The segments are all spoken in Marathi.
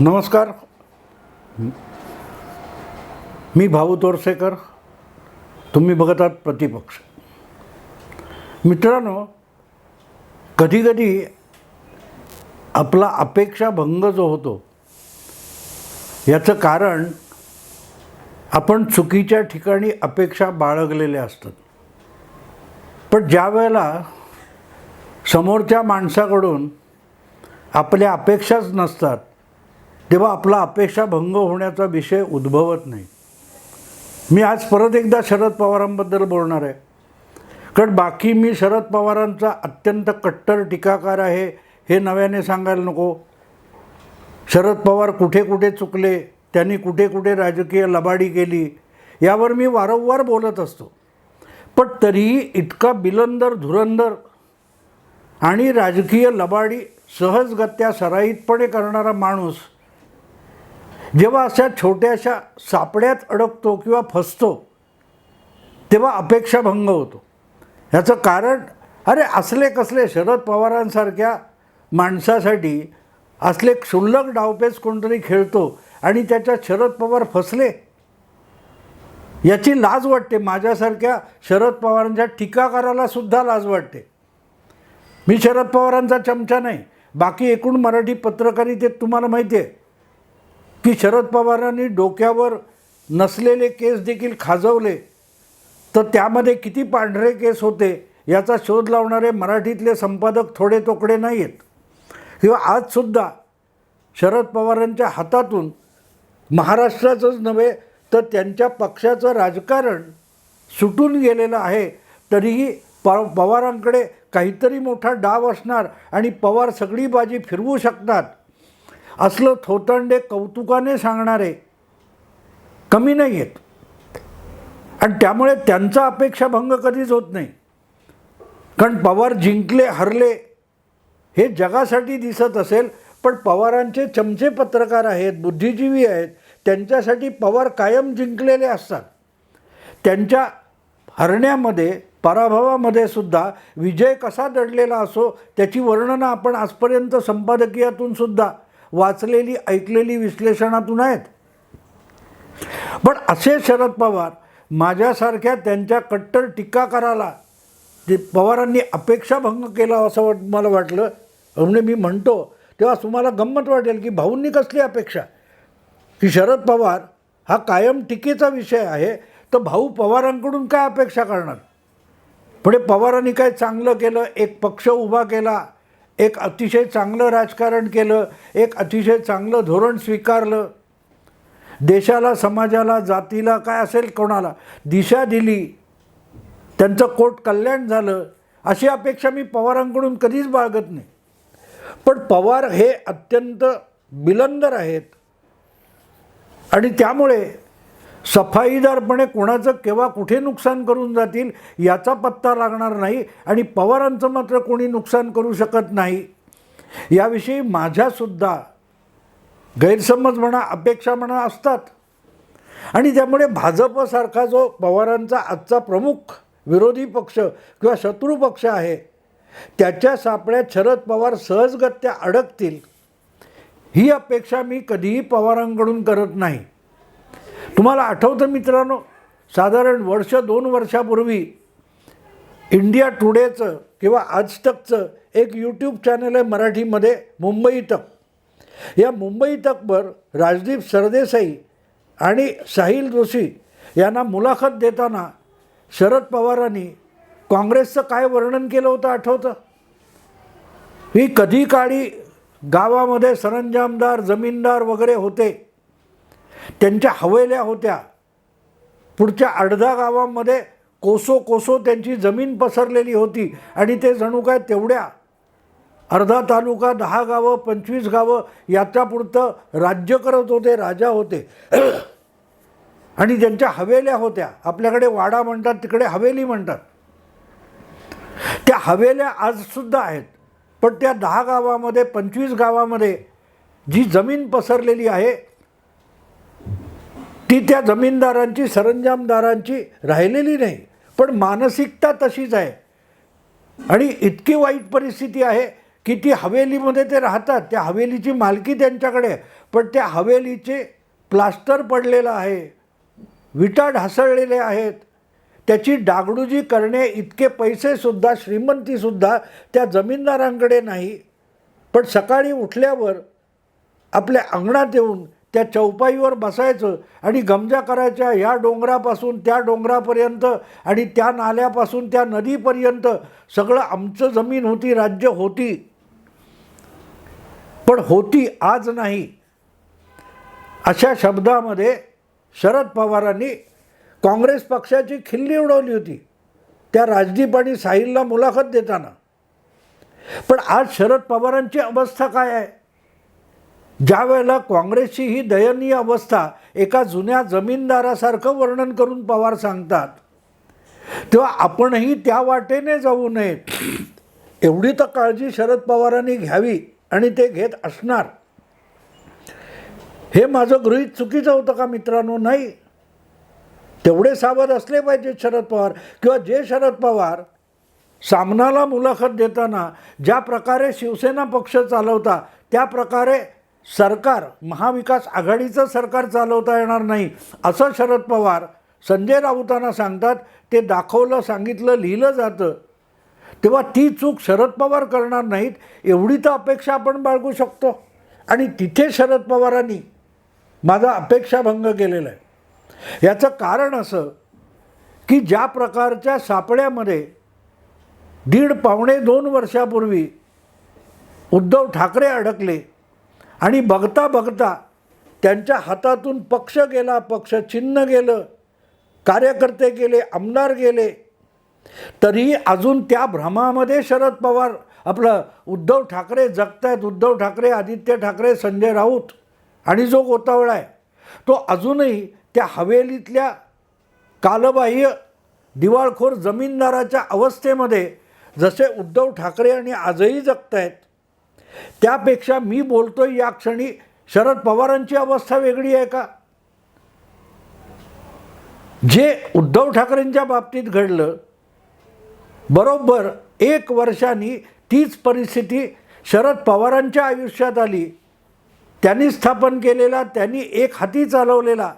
नमस्कार. मी भाऊ तोरसेकर. तुम्ही बघत आहात प्रतिपक्ष. मित्रांनो कधीकधी आपला अपेक्षाभंग जो होतो याचं कारण आपण चुकीच्या ठिकाणी अपेक्षा बाळगलेल्या असतात. पण ज्या वेळेला समोरच्या माणसाकडून आपल्या अपेक्षाच नसतात तेव्हा आपला अपेक्षाभंग होण्याचा विषय उद्भवत नाही. मी आज परत एकदा शरद पवारांबद्दल बोलणार आहे. कारण बाकी मी शरद पवारांचा अत्यंत कट्टर टीकाकार आहे हे नव्याने सांगायला नको. शरद पवार कुठे कुठे चुकले त्यांनी कुठे कुठे राजकीय लबाडी केली यावर मी वारंवार बोलत असतो. पण तरीही इतका बिलंदर धुरंदर आणि राजकीय लबाडी सहजगत्या सराईतपणे करणारा माणूस जेव्हा अशा छोट्याशा सापड्यात अडकतो किंवा फसतो तेव्हा अपेक्षाभंग होतो. ह्याचं कारण अरे असले कसले शरद पवारांसारख्या माणसासाठी असले क्षुल्लक डावपेच कोणतरी खेळतो आणि त्याच्यात शरद पवार फसले याची लाज वाटते. माझ्यासारख्या शरद पवारांच्या टीकाकाराला सुद्धा लाज वाटते. मी शरद पवारांचा चमचा नाही. बाकी एकूण मराठी पत्रकारितेत तुम्हाला माहिती आहे की शरद पवारांनी डोक्यावर नसलेले केस देखील खाजवले तर त्यामध्ये किती पांढरे केस होते याचा शोध लावणारे मराठीतले संपादक थोडे तोकडे नाही आहेत किंवा आजसुद्धा शरद पवारांच्या हातातून महाराष्ट्राचंच नव्हे तर त्यांच्या पक्षाचं राजकारण सुटून गेलेलं आहे तरीही प पवारांकडे काहीतरी मोठा डाव असणार आणि पवार सगळी बाजी फिरवू शकतात असलं थोतंडे कौतुकाने सांगणारे कमी नाही आहेत आणि त्यामुळे त्यांचा अपेक्षाभंग कधीच होत नाही. कारण पवार जिंकले हरले हे जगासाठी दिसत असेल पण पवारांचे चमचे पत्रकार आहेत बुद्धिजीवी आहेत त्यांच्यासाठी पवार कायम जिंकलेले असतात. त्यांच्या हरण्यामध्ये पराभवामध्ये सुद्धा विजय कसा दडलेला असो त्याची वर्णनं आपण आजपर्यंत संपादकीयातून सुद्धा वाचलेली ऐकलेली विश्लेषणातून आहेत. पण असे शरद पवार माझ्यासारख्या त्यांच्या कट्टर टीकाकाराला जे पवारांनी अपेक्षाभंग केला असं वाट मला वाटलं म्हणजे मी म्हणतो तेव्हा तुम्हाला गंमत वाटेल की भाऊंनी कसली अपेक्षा? की शरद पवार हा कायम टीकेचा विषय आहे तर भाऊ पवारांकडून काय अपेक्षा करणार? पुढे पवारांनी काय चांगलं केलं एक पक्ष उभा केला एक अतिशय चांगलं राजकारण केलं एक अतिशय चांगलं धोरण स्वीकारलं. देशाला समाजाला जातीला काय असेल कोणाला दिशा दिली त्यांचं कोट कल्याण झालं अशी अपेक्षा मी पवारांकडून कधीच बाळगत नाही. पण पवार हे अत्यंत बिलंदर आहेत. आणि त्यामुळे सफाईदारपणे कोणाचं केव्हा कुठे नुकसान करून जातील याचा पत्ता लागणार नाही आणि पवारांचं मात्र कोणी नुकसान करू शकत नाही. याविषयी माझ्यासुद्धा गैरसमज म्हणा अपेक्षा म्हणा असतात. आणि त्यामुळे भाजपसारखा जो पवारांचा आजचा प्रमुख विरोधी पक्ष किंवा शत्रू पक्ष आहे त्याच्या सापड्यात शरद पवार सहजगत्या अडकतील ही अपेक्षा मी कधीही पवारांकडून करत नाही. तुम्हाला आठवतं मित्रांनो साधारण वर्ष दोन वर्षापूर्वी इंडिया टुडेचं किंवा आजतकचं एक यूट्यूब चॅनल आहे मराठीमध्ये मुंबई तक. या मुंबई तकवर राजदीप सरदेसाई आणि साहिल जोशी यांना मुलाखत देताना शरद पवारांनी काँग्रेसचं काय वर्णन केलं होतं आठवतं? ही कधी काळी गावामध्ये सरंजामदार जमीनदार वगैरे होते त्यांच्या हवेल्या होत्या. पुढच्या अर्धा गावामध्ये कोसो कोसो त्यांची जमीन पसरलेली होती आणि ते जणू काय तेवढ्या. अर्धा तालुका दहा गावं पंचवीस गावं याच्यापुरतं राज्य करत होते राजा होते. आणि ज्यांच्या हवेल्या होत्या आपल्याकडे वाडा म्हणतात तिकडे हवेली म्हणतात. त्या हवेल्या आजसुद्धा आहेत. पण त्या दहा गावामध्ये पंचवीस गावामध्ये जी जमीन पसरलेली आहे ती त्या जमीनदारांची सरंजामदारांची राहिलेली नाही. पण मानसिकता तशीच आहे. आणि इतकी वाईट परिस्थिती आहे की ती हवेलीमध्ये ते राहतात. त्या हवेलीची मालकी त्यांच्याकडे पण त्या हवेलीचे प्लास्टर पडलेलं आहे. विटा ढासळलेले आहेत. त्याची डागडुजी करणे इतके पैसेसुद्धा श्रीमंतीसुद्धा त्या जमीनदारांकडे नाही. पण सकाळी उठल्यावर आपल्या अंगणात येऊन त्या चौपाईवर बसायचं आणि गमजा करायच्या ह्या डोंगरापासून त्या डोंगरापर्यंत आणि त्या नाल्यापासून त्या नदीपर्यंत. सगळं आमचं जमीन होती राज्य होती. पण होती आज नाही. अशा शब्दामध्ये शरद पवारांनी काँग्रेस पक्षाची खिल्ली उडवली होती. त्या राजदीप आणि साहिलला मुलाखत देताना. पण आज शरद पवारांची अवस्था काय आहे? ज्या वेळेला काँग्रेसची ही दयनीय अवस्था एका जुन्या जमीनदारासारखं वर्णन करून पवार सांगतात तेव्हा आपणही त्या वाटेने जाऊ नये एवढी तर काळजी शरद पवारांनी घ्यावी आणि ते घेत असणार. हे माझं गृहीत चुकीचं होतं का मित्रांनो? नाही. तेवढे सावध असले पाहिजे शरद पवार. किंवा जे शरद पवार सामनाला मुलाखत देताना ज्या प्रकारे शिवसेना पक्ष चालवता त्या प्रकारे सरकार महाविकास आघाडीचं सरकार चालवता येणार नाही असं शरद पवार संजय राऊतांना सांगतात. ते दाखवलं सांगितलं लिहिलं जातं. तेव्हा ती चूक शरद पवार करणार नाहीत एवढी तर अपेक्षा आपण बाळगू शकतो. आणि तिथे शरद पवारांनी माझा अपेक्षाभंग केलेला आहे. याचं कारण असं की ज्या प्रकारच्या सापड्यामध्ये दीड पावणे दोन वर्षापूर्वी उद्धव ठाकरे अडकले आणि बघता बघता त्यांच्या हातातून पक्ष गेला पक्ष चिन्ह गेलं कार्यकर्ते गेले आमदार गेले. तरीही अजून त्या भ्रमामध्ये शरद पवार आपलं उद्धव ठाकरे जगत आहेत उद्धव ठाकरे आदित्य ठाकरे संजय राऊत आणि जो गोतावळा आहे तो अजूनही त्या हवेलीतल्या कालबाह्य दिवाळखोर जमीनदाराच्या अवस्थेमध्ये जसे उद्धव ठाकरे आणि आजही जगत आहेत त्यापेक्षा मी बोलतोय या क्षणी शरद पवारांची अवस्था वेगळी आहे का? जे उद्धव ठाकरेंच्या बाबतीत घडलं बरोबर एक वर्षांनी तीच परिस्थिती शरद पवारांच्या आयुष्यात आली. त्यांनी स्थापन केलेला त्यांनी एक हाती चालवलेला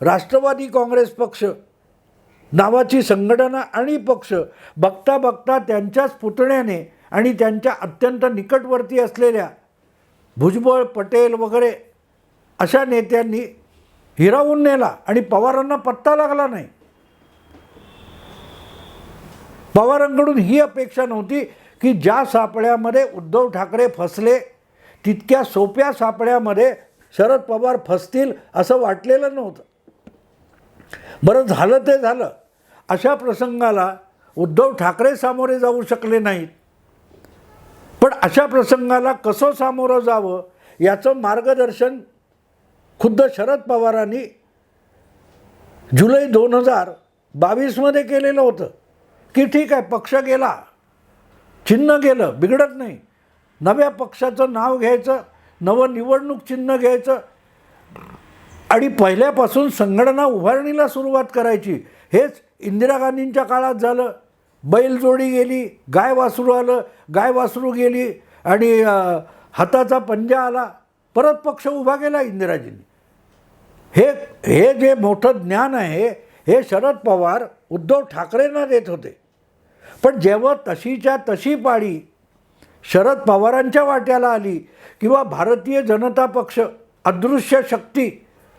राष्ट्रवादी काँग्रेस पक्ष नावाची संघटना आणि पक्ष बघता बघता त्यांच्याच पुतण्याने आणि त्यांच्या अत्यंत निकटवर्ती असलेल्या भुजबळ पटेल वगैरे अशा नेत्यांनी हिरावून नेला आणि पवारांना पत्ता लागला नाही. पवारांकडून ही अपेक्षा नव्हती की ज्या सापळ्यामध्ये उद्धव ठाकरे फसले तितक्या सोप्या सापळ्यामध्ये शरद पवार फसतील असं वाटलेलं नव्हतं. बरं झालं ते झालं. अशा प्रसंगाला उद्धव ठाकरे सामोरे जाऊ शकले नाहीत. पण अशा प्रसंगाला कसं सामोरं जावं याचं मार्गदर्शन खुद्द शरद पवारांनी जुलै दोन हजार बावीसमध्ये केलेलं होतं. की ठीक आहे पक्ष गेला. चिन्ह गेलं बिघडत नाही. नव्या पक्षाचं नाव घ्यायचं नवं निवडणूक चिन्ह घ्यायचं. आणि पहिल्यापासून संघटना उभारणीला सुरुवात करायची. हेच इंदिरा गांधींच्या काळात झालं. बैलजोडी गेली गाय वासरू आलं गाय वासरू गेली आणि हाताचा पंजा आला परत पक्ष उभा केला इंदिराजींनी. हे हे जे मोठं ज्ञान आहे हे शरद पवार उद्धव ठाकरेंना देत होते. पण जेव्हा तशीच्या तशी पाळी शरद पवारांच्या वाट्याला आली किंवा भारतीय जनता पक्ष अदृश्य शक्ती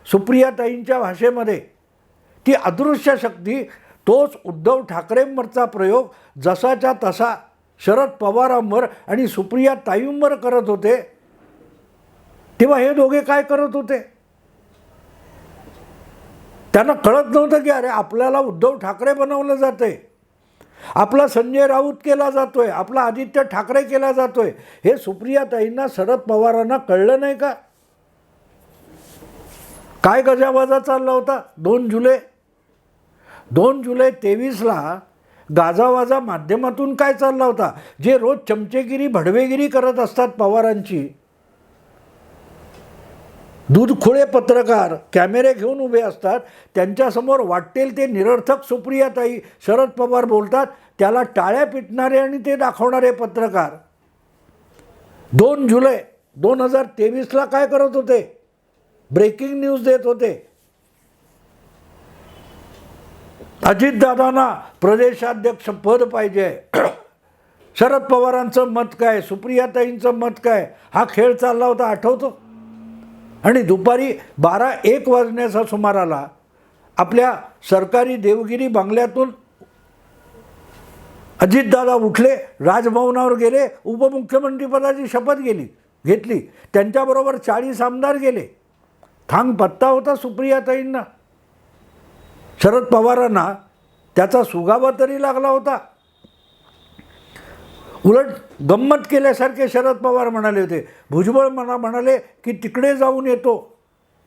सुप्रियाताईंच्या भाषेमध्ये ती अदृश्य शक्ती तोच उद्धव ठाकरेंवरचा प्रयोग जसाच्या तसा शरद पवारांवर आणि सुप्रिया ताईंवर करत होते. तेव्हा हे दोघे काय करत होते? त्यांना कळत नव्हतं की अरे आपल्याला उद्धव ठाकरे बनवलं जातंय. आपला संजय राऊत केला जातोय आपला आदित्य ठाकरे केला जातोय. हे सुप्रियाताईंना शरद पवारांना कळलं नाही का? काय गजावाजा चालला होता? दोन जुलै दोन जुलै तेवीसला गाजावाजा माध्यमातून काय चालला होता? जे रोज चमचेगिरी भडवेगिरी करत असतात पवारांची. दूधखोळे पत्रकार कॅमेरे घेऊन उभे असतात. त्यांच्यासमोर वाटेल ते निरर्थक सुप्रियाताई शरद पवार बोलतात. त्याला टाळ्या पिटणारे आणि ते दाखवणारे पत्रकार. दोन जुलै दोन हजार तेवीसला काय करत होते? ब्रेकिंग न्यूज देत होते. अजितदादांना प्रदेशाध्यक्ष पद पाहिजे. शरद पवारांचं मत काय? सुप्रियाताईंचं मत काय? हा खेळ चालला होता आठवतो? आणि दुपारी बारा एक वाजण्याचा सुमाराला आपल्या सरकारी देवगिरी बंगल्यातून अजितदादा उठले राजभवनावर गेले उपमुख्यमंत्रीपदाची शपथ गेली घेतली. त्यांच्याबरोबर चाळीस आमदार गेले. थांग पत्ता होता सुप्रियाताईंना. शरद पवारांना त्याचा सुगावा तरी लागला होता. उलट गंमत केल्यासारखे शरद पवार म्हणाले होते. भुजबळ म्हणा म्हणाले की तिकडे जाऊन येतो.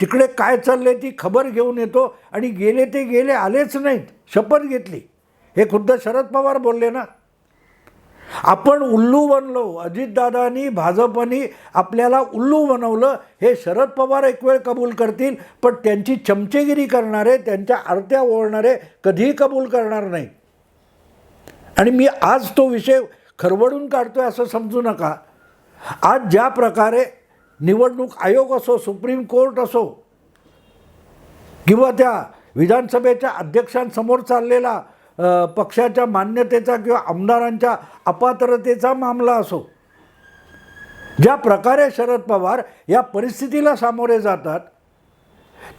तिकडे काय चालले ती खबर घेऊन येतो आणि गेले ते गेले आलेच नाहीत. शपथ घेतली. हे खुद्द शरद पवार बोलले ना. आपण उल्लू बनलो अजितदादानी भाजपनी आपल्याला उल्लू बनवलं हे शरद पवार एक वेळ कबूल करतील पण त्यांची चमचेगिरी करणारे त्यांच्या आरत्या ओळणारे कधीही कबूल करणार नाही. आणि मी आज तो विषय खरवडून काढतो आहे असं समजू नका. आज ज्या प्रकारे निवडणूक आयोग असो सुप्रीम कोर्ट असो किंवा त्या विधानसभेच्या अध्यक्षांसमोर चाललेला पक्षाच्या मान्यतेचा किंवा आमदारांच्या अपात्रतेचा मामला असो. ज्या प्रकारे शरद पवार या परिस्थितीला सामोरे जातात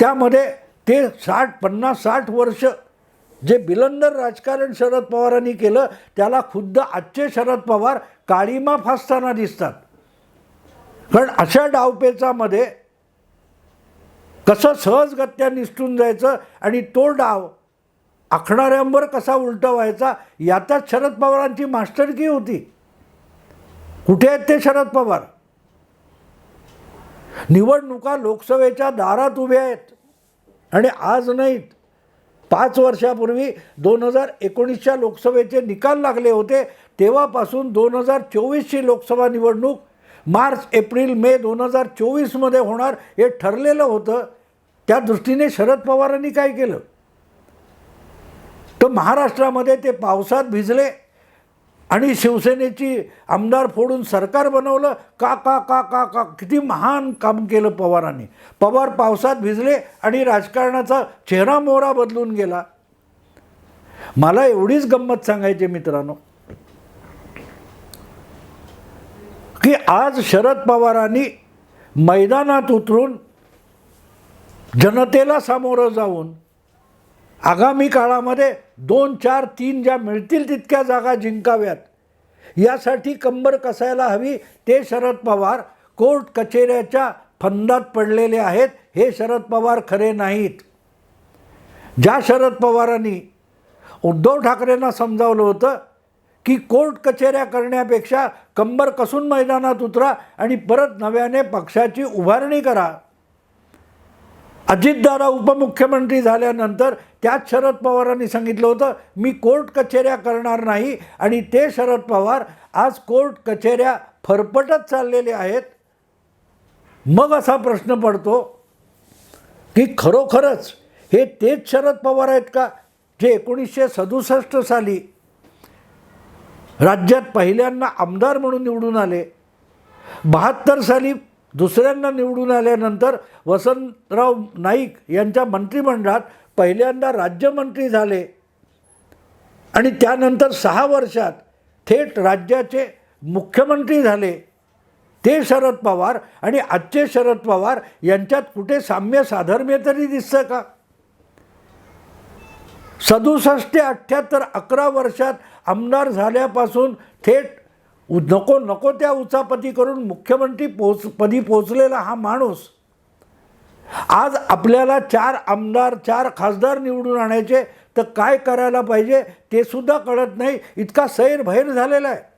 त्यामध्ये ते साठ पन्नास साठ वर्ष जे बिलंदर राजकारण शरद पवारांनी केलं त्याला खुद्द आजचे शरद पवार काळीमा फासताना दिसतात. कारण अशा डावपेचामध्ये कसं सहजगत्या निसटून जायचं आणि तो डाव आखणाऱ्यांवर कसा उलटा व्हायचा यातच शरद पवारांची मास्टरकी होती. कुठे आहेत ते शरद पवार? निवडणुका लोकसभेच्या दारात उभ्या आहेत आणि आज नाहीत. पाच वर्षापूर्वी दोन हजार एकोणीसच्या लोकसभेचे निकाल लागले होते तेव्हापासून दोन हजार चोवीसची लोकसभा निवडणूक मार्च एप्रिल मे दोन हजार चोवीसमध्ये होणार हे ठरलेलं होतं. त्या दृष्टीने शरद पवारांनी काय केलं? तर महाराष्ट्रामध्ये ते पावसात भिजले आणि शिवसेनेची आमदार फोडून सरकार बनवलं. का का का का का? किती महान काम केलं पवारांनी. पवार पावसात भिजले आणि राजकारणाचा चेहरा मोहरा बदलून गेला. मला एवढीच गंमत सांगायची मित्रांनो. की आज शरद पवारांनी मैदानात उतरून जनतेला सामोरं जाऊन आगामी काळामध्ये दोन चार तीन ज्या मिळतील तितक्या जागा जिंकाव्यात. यासाठी कंबर कसायला हवी ते शरद पवार कोर्ट कचेऱ्याच्या फंदात पडलेले आहेत हे शरद पवार खरे नाहीत. ज्या शरद पवारांनी उद्धव ठाकरेंना समजावलं होतं की कोर्ट कचेऱ्या करण्यापेक्षा कंबर कसून मैदानात उतरा आणि परत नव्याने पक्षाची उभारणी करा अजितदादा उपमुख्यमंत्री झाल्यानंतर त्याच शरद पवारांनी सांगितलं होतं मी कोर्ट कचेऱ्या करणार नाही. आणि ते शरद पवार आज कोर्ट कचेऱ्या फरफटत चाललेले आहेत. मग असा प्रश्न पडतो की खरोखरच हे तेच शरद पवार आहेत का जे एकोणीसशे सदुसष्ट साली राज्यात पहिल्यांदा आमदार म्हणून निवडून आले बहात्तर साली दुसऱ्यांना निवडून आल्यानंतर वसंतराव नाईक यांच्या मंत्रिमंडळात पहिल्यांदा राज्यमंत्री झाले. आणि त्यानंतर सहा वर्षात थेट राज्याचे मुख्यमंत्री झाले. ते शरद पवार आणि आजचे शरद पवार यांच्यात कुठे साम्य साधर्म्य तरी दिसतं का? सदुसष्ट ते अठ्ठ्याहत्तर अकरा वर्षात आमदार झाल्यापासून थेट नको नको त्या उचापती करून मुख्यमंत्री पोच पदी पोचलेला हा माणूस. आज आपल्याला चार आमदार चार खासदार निवडून आणायचे तर काय करायला पाहिजे ते सुद्धा कळत नाही. इतका सैरभैर झालेला आहे.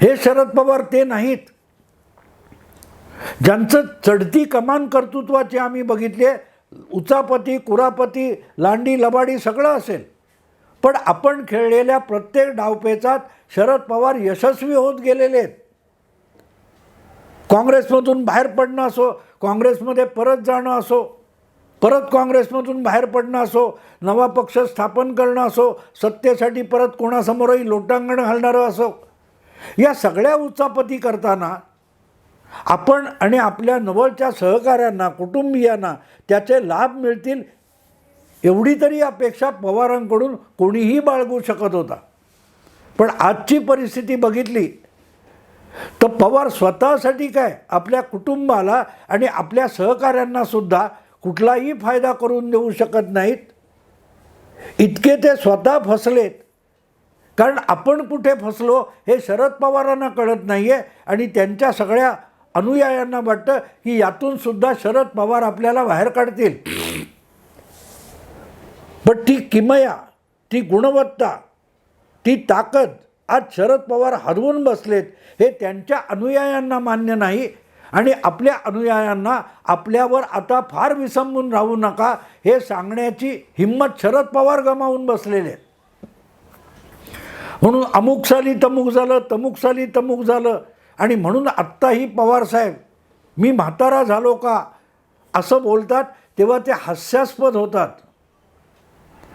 हे शरद पवार ते नाहीत. ज्यांचं चढती कमान कर्तृत्वाचे आम्ही बघितले उचापती कुरापती लांडी लबाडी सगळं असेल. पण आपण खेळलेल्या प्रत्येक डावपेचात शरद पवार यशस्वी होत गेलेले आहेत. काँग्रेसमधून बाहेर पडणं असो काँग्रेसमध्ये परत जाणं असो परत काँग्रेसमधून बाहेर पडणं असो नवा पक्ष स्थापन करणं असो सत्तेसाठी परत कोणासमोरही लोटांगण घालणारं असो या सगळ्या उचापती करताना आपण आणि आपल्या नवलच्या सहकाऱ्यांना कुटुंबियांना त्याचे लाभ मिळतील एवढी तरी अपेक्षा पवारांकडून कोणीही बाळगू शकत होता. पण आजची परिस्थिती बघितली तर पवार स्वतःसाठी काय? आपल्या कुटुंबाला आणि आपल्या सहकाऱ्यांना सुद्धा कुठलाही फायदा करून देऊ शकत नाहीत. इतके ते स्वतः फसलेत. कारण आपण कुठे फसलो हे शरद पवारांना कळत नाही आहे आणि त्यांच्या सगळ्या अनुयायांना वाटतं की यातून सुद्धा शरद पवार आपल्याला बाहेर काढतील. पण ती किमया ती गुणवत्ता ती ताकद आज शरद पवार हरवून बसलेत हे त्यांच्या अनुयायांना मान्य नाही आणि आपल्या अनुयायांना आपल्यावर आता फार विसंबून राहू नका हे सांगण्याची हिंमत शरद पवार गमावून बसलेले आहेत. म्हणून अमुक साली तमुक झालं तमुक साली तमुक झालं आणि म्हणून आत्ताही पवारसाहेब मी म्हातारा झालो का? असं बोलतात तेव्हा ते हास्यास्पद होतात.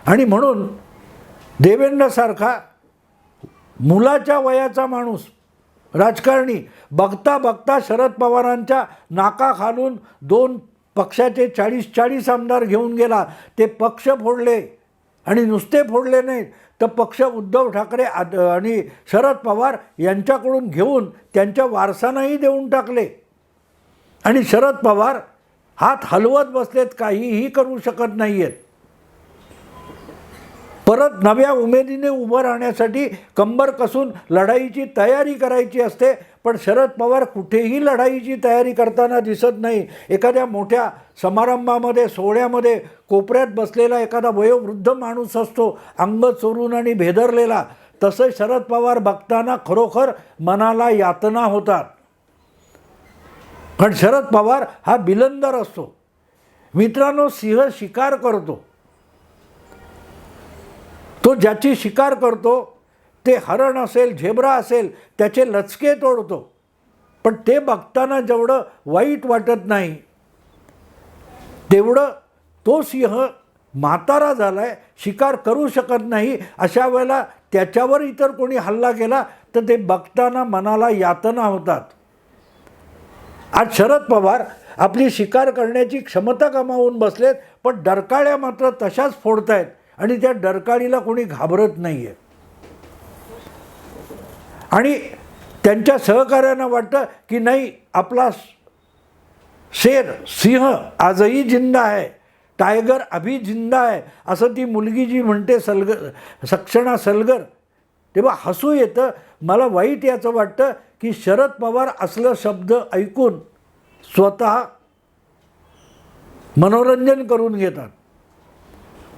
आणि म्हणून देवेंद्रसारखा मुलाच्या वयाचा माणूस राजकारणी बघता बघता शरद पवारांच्या नाकाखालून दोन पक्षाचे चाळीस चाळीस आमदार घेऊन गेला. ते पक्ष फोडले आणि नुसते फोडले नाहीत तर पक्ष उद्धव ठाकरे आद- आणि शरद पवार यांच्याकडून घेऊन त्यांच्या वारसांनाही देऊन टाकले. आणि शरद पवार हात हलवत बसलेत काहीही करू शकत नाही आहेत परत नव्या उमेदीने उभं राहण्यासाठी कंबर कसून लढाईची तयारी करायची असते पण शरद पवार कुठेही लढाईची तयारी करताना दिसत नाही. एखाद्या मोठ्या समारंभामध्ये सोहळ्यामध्ये कोपऱ्यात बसलेला एखादा वयोवृद्ध माणूस असतो अंग चोरून आणि भेदरलेला. तसं शरद पवार बघताना खरोखर मनाला यातना होतात. पण शरद पवार हा बिलंदर असतो. मित्रांनो सिंह शिकार करतो. तो ज्याची शिकार करतो ते हरण असेल झेब्रा असेल त्याचे लचके तोडतो. पण ते बघताना जेवढं वाईट वाटत नाही तेवढं तो सिंह म्हातारा झाला आहे शिकार करू शकत नाही अशा वेळेला त्याच्यावर इतर कोणी हल्ला केला तर ते बघताना मनाला यातना होतात. आज शरद पवार आपली शिकार करण्याची क्षमता गमावून बसलेत पण डरकाळ्या मात्र तशाच फोडतायत. आणि त्या डरकाळीला कोणी घाबरत नाही आहे आणि त्यांच्या सहकार्यांना वाटतं की नाही आपला शेर सिंह आजही जिंदा आहे टायगर अभि जिंदा आहे असं ती मुलगी जी म्हणते सलगर सक्षणा सलगर तेव्हा हसू येतं. मला वाईट याचं वाटतं की शरद पवार असलं शब्द ऐकून स्वतः मनोरंजन करून घेतात.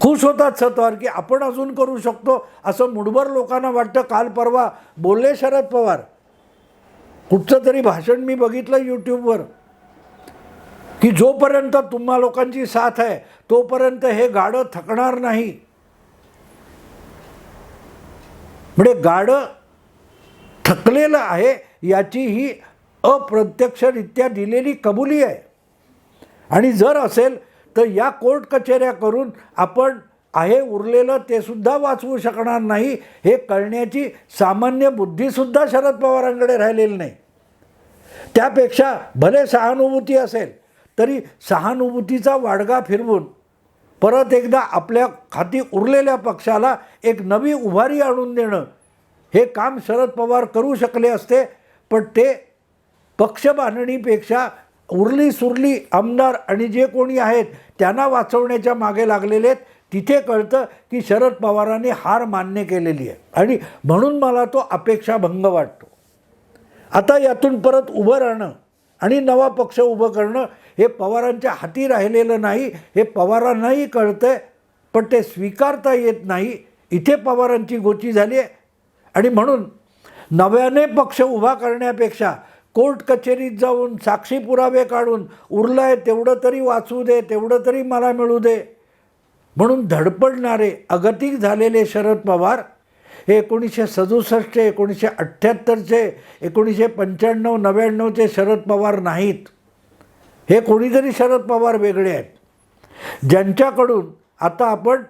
खुश होतात सत्वार की आपण अजून करू शकतो असं मुठभर लोकांना वाटतं. काल परवा बोलले शरद पवार. कुठचं तरी भाषण मी बघितलं यूट्यूबवर की जोपर्यंत तुम्हा लोकांची साथ आहे तोपर्यंत हे गाडं थकणार नाही. म्हणजे गाडं थकलेलं आहे याची ही अप्रत्यक्षरित्या दिलेली कबुली आहे. आणि जर असेल तर या कोर्ट कचेऱ्या करून आपण आहे उरलेलं ते सुद्धा वाचवू शकणार नाही हे कळण्याची सामान्य बुद्धीसुद्धा शरद पवारांकडे राहिलेली नाही. त्यापेक्षा भले सहानुभूती असेल तरी सहानुभूतीचा वाडगा फिरवून परत एकदा आपल्या खाती उरलेल्या पक्षाला एक नवी उभारी आणून देणं हे काम शरद पवार करू शकले असते पण ते पक्ष बांधणीपेक्षा उरली सुरली आमदार आणि जे कोणी आहेत त्यांना वाचवण्याच्या मागे लागलेले आहेत. तिथे कळतं की शरद पवारांनी हार मान्य केलेली आहे. आणि म्हणून मला तो अपेक्षाभंग वाटतो. आता यातून परत उभं राहणं आणि नवा पक्ष उभं करणं हे पवारांच्या हाती राहिलेलं नाही हे पवारांनाही कळतं आहे पण ते स्वीकारता येत नाही. इथे पवारांची गोची झाली आहे. आणि म्हणून नव्याने पक्ष उभा करण्यापेक्षा कोर्ट कचेरीत जाऊन साक्षी पुरावे काढून उरलं आहे तेवढं तरी वाचू दे तेवढं तरी मला मिळू दे. म्हणून धडपडणारे अगतिक झालेले शरद पवार हे एकोणीसशे सदुसष्टचे एकोणीसशे अठ्ठ्याहत्तरचे एकोणीसशे पंच्याण्णव नव्याण्णवचे शरद पवार नाहीत. हे कोणीतरी शरद पवार वेगळे आहेत. ज्यांच्याकडून आता आपण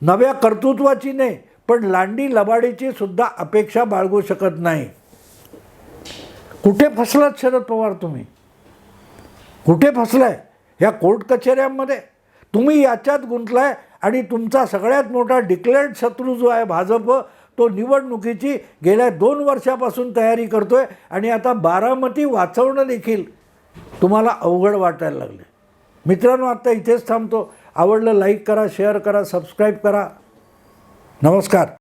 नव्या कर्तृत्वाची नाही पण लांडी लबाडीची सुद्धा अपेक्षा बाळगू शकत नाही. कुठे फसलात शरद पवार तुम्ही? कुठे फसलाय? ह्या कोर्ट कचेऱ्यांमध्ये. तुम्ही याच्यात गुंतलाय आणि तुमचा सगळ्यात मोठा डिक्लेअर्ड शत्रू जो आहे भाजप तो निवडणुकीची गेल्या दोन वर्षापासून तयारी करतोय आणि आता बारामती वाचवणं देखील तुम्हाला अवघड वाटायला लागले मित्रांनो आत्ता इथेच थांबतो. आवडलं लाईक करा शेअर करा सबस्क्राईब करा. नमस्कार.